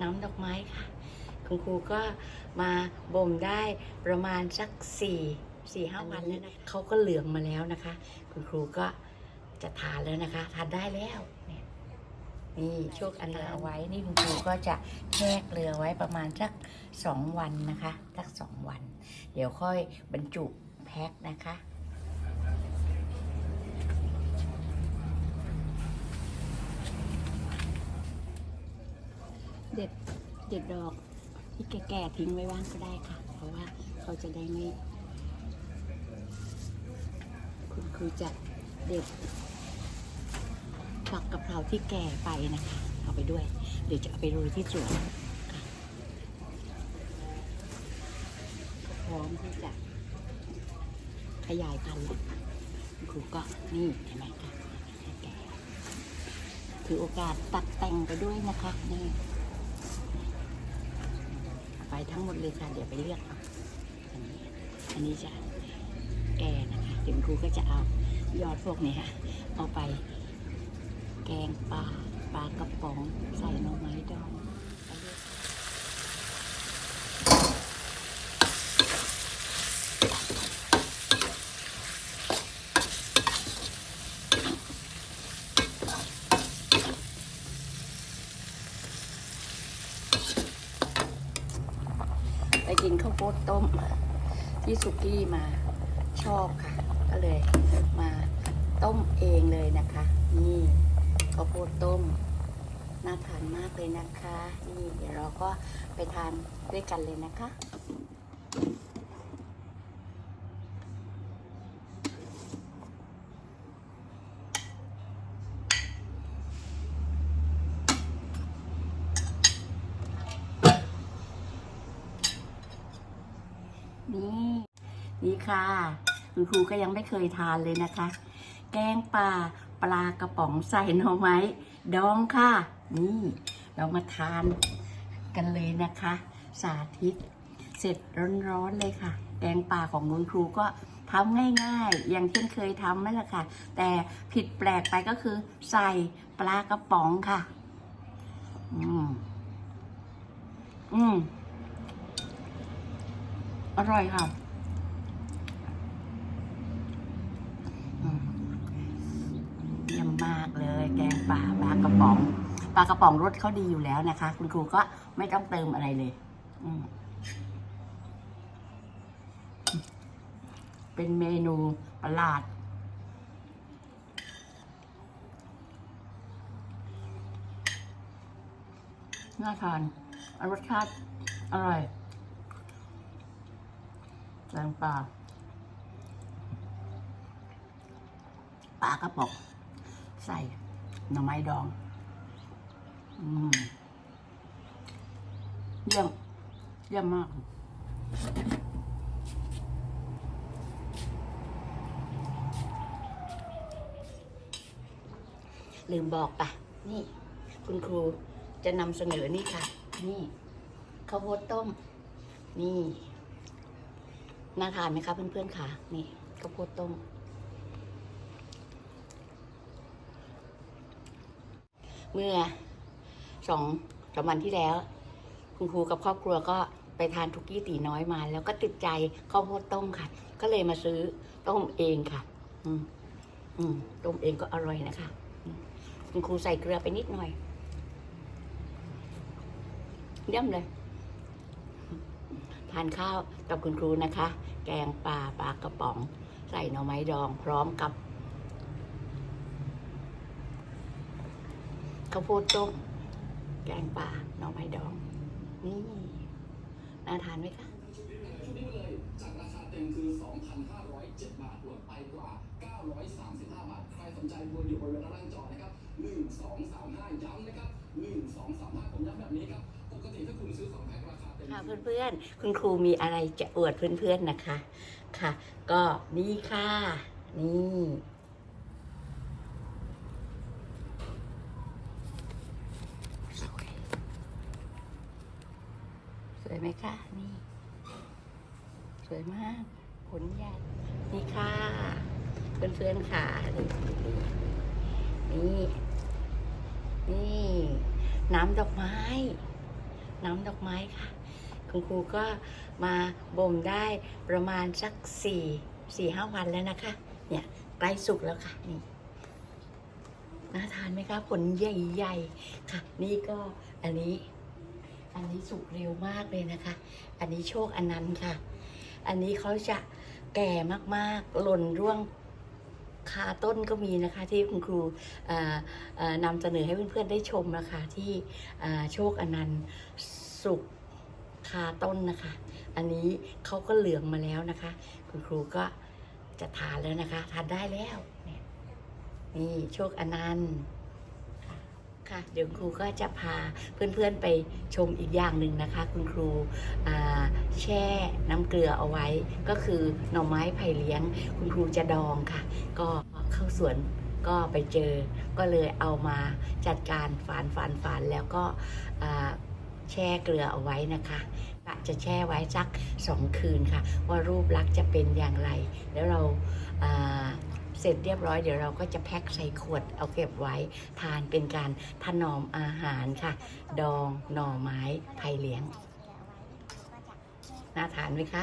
น้ำดอกไม้ค่ะ คุณครูก็มาบ่มได้ประมาณสักสี่สี่ห้าวันแล้วนะเขาก็เหลืองมาแล้วนะคะ คุณครูก็จะทานแล้วนะคะ ทานได้แล้วเนี่ยนี่โชคอันนาไว้นี่คุณครูก็จะแช่เกลือไว้ประมาณสักสองวันนะคะสักสองวัน เดี๋ยวค่อยบรรจุแพ็คนะคะ เด็ดเด็ดดอกที่แก่ๆทิ้งไว้บ้างก็ได้ค่ะ เพราะว่าเขาจะได้ไม่ คุณครูจะเด็ดฝักกะเพราที่แก่ไปนะคะ เอาไปด้วย เดี๋ยวจะเอาไปโรยที่สวนค่ะพร้อมที่จะขยายพันธุ์คุณครูก็นี่เห็นไหมคะถือโอกาสตัดแต่งไปด้วยนะคะนี่ ไปทั้งหมดเลยค่ะ เดี๋ยวไปเลือกเอาอันนี้อันนี้จะแก่นะคะเดี๋ยวครูก็จะเอายอดพวกนี้ค่ะ เอาไป แกงปลาปลากระป๋องใส่หน่อไม้ดองไปเลือกไปกิน ข้าวโต้มที่สุกี้มาชอบค่ะ ก็เลยมาต้มเองเลยนะคะ นี่ข้าวโพดต้มน่าทานมากเลยนะคะ นี่เดี๋ยวเราก็ไปทานด้วยกันเลยนะคะ นี่ นี่ค่ะ คุณครูก็ยังไม่เคยทานเลยนะคะ แกงปลาปลากระป๋องใส่หน่อไม้ดองค่ะ นี่เรามาทานกันเลยนะคะ สาธิต เสร็จร้อนๆเลยค่ะ แกงป่าของคุณครูก็ทำง่ายๆ อย่างเช่นเคยทำนั่นแหละค่ะ แต่ผิดแปลกไปก็คือ ใส่ปลากระป๋องค่ะ อืม อืม อร่อยค่ะอืมเยี่ยมมากเลย แกงป่าปลากระป๋อง ปลากระป๋องรสเขาดีอยู่แล้วนะคะ คุณครูก็ไม่ต้องเติมอะไรเลย เป็นเมนูประหลาด น่าทานรสชาติอร่อยแกงปลาปลากระป๋องใส่หน่อไม้ดอง เยี่ยม เยี่ยมมาก ลืมบอกปะนี่ คุณครูจะนำเสนอนี่ค่ะ นี่ข้าวโพดต้ม นี่น่าทานไหมคะเพื่อนๆค่ะ นี่ข้าวโพดต้มเมื่อ สองสามวันที่แล้ว คุณครูกับครอบครัวก็ไปทานทุกี้ตีน้อยมา แล้วก็ติดใจข้าวโพดต้มค่ะ ก็เลยมาซื้อต้มเองค่ะ อืมอืมต้มเองก็อร่อยนะคะ คุณครูใส่เกลือไปนิดหน่อยเยี่ยมเลย ทานข้าวกับคุณครูนะคะ แกงปลาปลากระป๋อง ใส่หน่อไม้ดอง พร้อมกับข้าวโพดต้ม แกงปลาหน่อไม้ดอง นี่น่าทานไหมคะชุดนี้เลยจากราคาเต็มคือ 2,507 บาทลดไปกว่า 935 บาท ใครสนใจวนอยู่บริเวณด้านล่างจอนะครับ 1235 ย้ำนะครับ 1235 ผมย้ำแบบนี้ครับ ปกติถ้าคุณซื้อ2แพ็คราคาเต็มค่ะเพื่อนๆ คุณครูมีอะไรจะอวดเพื่อนๆนะคะ ค่ะ ก็นี่ค่ะ นี่สวย สวยไหมคะ นี่ สวยมากผลใหญ่นี่ค่ะเพื่อนๆค่ะนี่นี่นี่ น้ำดอกไม้ น้ำดอกไม้ค่ะ คุณครูก็มาบ่มได้ประมาณสักสี่สี่ห้าวันแล้วนะคะ เนี่ยใกล้สุกแล้วค่ะนี่น่าทานไหมคะผลใหญ่ ๆ ค่ะ นี่ก็อันนี้ อันนี้สุกเร็วมากเลยนะคะ อันนี้โชคอนันต์ค่ะ อันนี้เขาจะแก่มากๆ หล่นร่วงคาต้นก็มีนะคะที่คุณครูนำเสนอให้เพื่อนๆได้ชมนะคะที่โชคอนันต์สุกคาต้นนะคะ อันนี้เขาก็เหลืองมาแล้วนะคะ คุณครูก็จะทานแล้วนะคะ ทานได้แล้ว นี่โชคอนันต์ ค่ะเดี๋ยวครูก็จะพาเพื่อนๆไปชมอีกอย่างหนึ่งนะคะ คุณครูแช่น้ำเกลือเอาไว้ ก็คือหน่อไม้ไผ่เลี้ยง คุณครูจะดองค่ะ ก็เข้าสวนก็ไปเจอ ก็เลยเอามาจัดการฝานฝานฝานแล้วก็แช่เกลือเอาไว้นะคะกะจะแช่ไว้สักสองคืนค่ะ ว่ารูปลักษณ์จะเป็นอย่างไร แล้วเราอ่า เสร็จเรียบร้อยเดี๋ยวเราก็จะแพ็คใส่ขวดเอาเก็บไว้ทานเป็นการถนอมอาหารค่ะ ดองหน่อไม้ไผ่เลี้ยง น่าทานไหมคะ